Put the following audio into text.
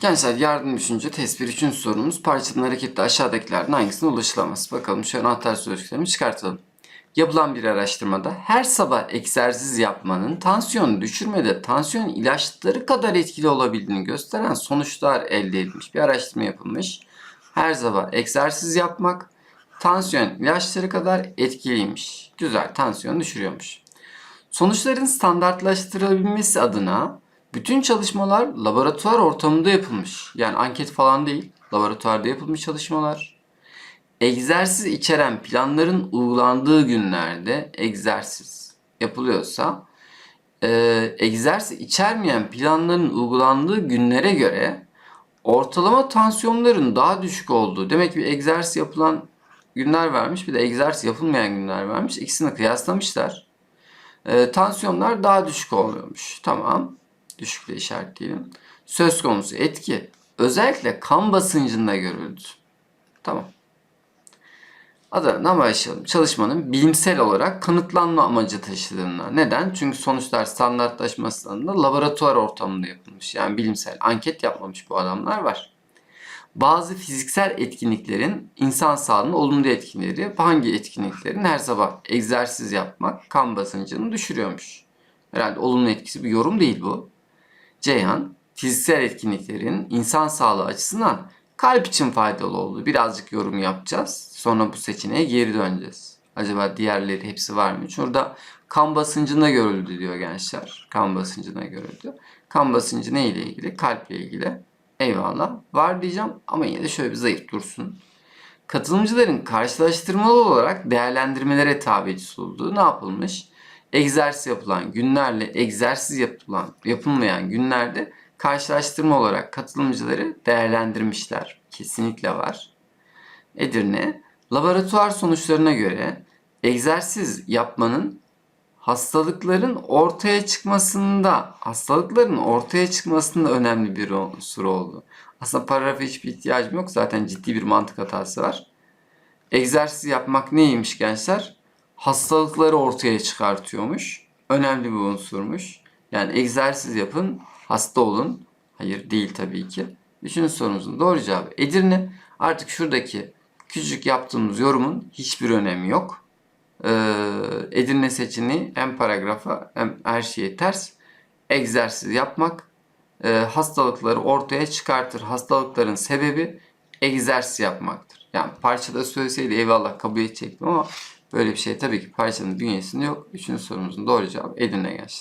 Gençler yardım düşünce test 1 3. sorumuz parçanın harekette aşağıdakilerden hangisine ulaşılamaz? Bakalım şu anahtar sözcüklerimi çıkartalım. Yapılan bir araştırmada her sabah egzersiz yapmanın tansiyonu düşürmede tansiyon ilaçları kadar etkili olabildiğini gösteren sonuçlar elde edilmiş. Bir araştırma yapılmış. Her sabah egzersiz yapmak tansiyon ilaçları kadar etkiliymiş. Güzel, tansiyonu düşürüyormuş. Sonuçların standartlaştırılabilmesi adına bütün çalışmalar laboratuvar ortamında yapılmış. Yani anket falan değil, laboratuvarda yapılmış çalışmalar. Egzersiz içeren planların uygulandığı günlerde egzersiz yapılıyorsa, e, egzersiz içermeyen planların uygulandığı günlere göre ortalama tansiyonların daha düşük olduğu, demek ki bir egzersiz yapılan günler vermiş, bir de egzersiz yapılmayan günler vermiş. İkisini kıyaslamışlar. E, tansiyonlar daha düşük oluyormuş. Tamam. Düşükle işaretleyelim. Söz konusu etki özellikle kan basıncında görüldü. Tamam. Adından başlayalım. Çalışmanın bilimsel olarak kanıtlanma amacı taşıdığına. Neden? Çünkü sonuçlar standartlaşmasında laboratuvar ortamında yapılmış. Yani bilimsel anket yapmamış bu adamlar var. Bazı fiziksel etkinliklerin insan sağlığına olumlu etkileri, hangi etkinliklerin her sabah egzersiz yapmak kan basıncını düşürüyormuş. Herhalde olumlu etkisi bir yorum değil bu. Ceyhan, fiziksel etkinliklerin insan sağlığı açısından kalp için faydalı olduğu birazcık yorum yapacağız. Sonra bu seçeneğe geri döneceğiz. Acaba diğerleri hepsi var mı? Şurada kan basıncına görüldü diyor gençler. Kan basıncına görüldü. Kan basıncı ne ile ilgili? Kalple ilgili. Eyvallah. Var diyeceğim ama yine de şöyle bir zayıf dursun. Katılımcıların karşılaştırmalı olarak değerlendirmelere tabi tutulduğu ne yapılmış? Egzersiz yapılan günlerle egzersiz yapılan yapılmayan günlerde karşılaştırma olarak katılımcıları değerlendirmişler. Kesinlikle var. Edirne, laboratuvar sonuçlarına göre egzersiz yapmanın hastalıkların ortaya çıkmasında, hastalıkların ortaya çıkmasında önemli bir unsur oldu. Aslında paragrafa hiçbir ihtiyacım yok. Zaten ciddi bir mantık hatası var. Egzersiz yapmak neymiş gençler? Hastalıkları ortaya çıkartıyormuş. Önemli bir unsurmuş. Yani egzersiz yapın, hasta olun. Hayır değil tabii ki. Üçüncü sorumuzun doğru cevabı Edirne. Artık şuradaki küçük yaptığımız yorumun hiçbir önemi yok. Ee, Edirne seçeneği hem paragrafa hem her şeye ters. Egzersiz yapmak e, hastalıkları ortaya çıkartır. Hastalıkların sebebi egzersiz yapmaktır. Yani parçada söyleseydi eyvallah kabul edecektim ama böyle bir şey tabii ki parçanın bünyesinde yok. Üçüncü sorumuzun doğru cevabı Edirne gençler.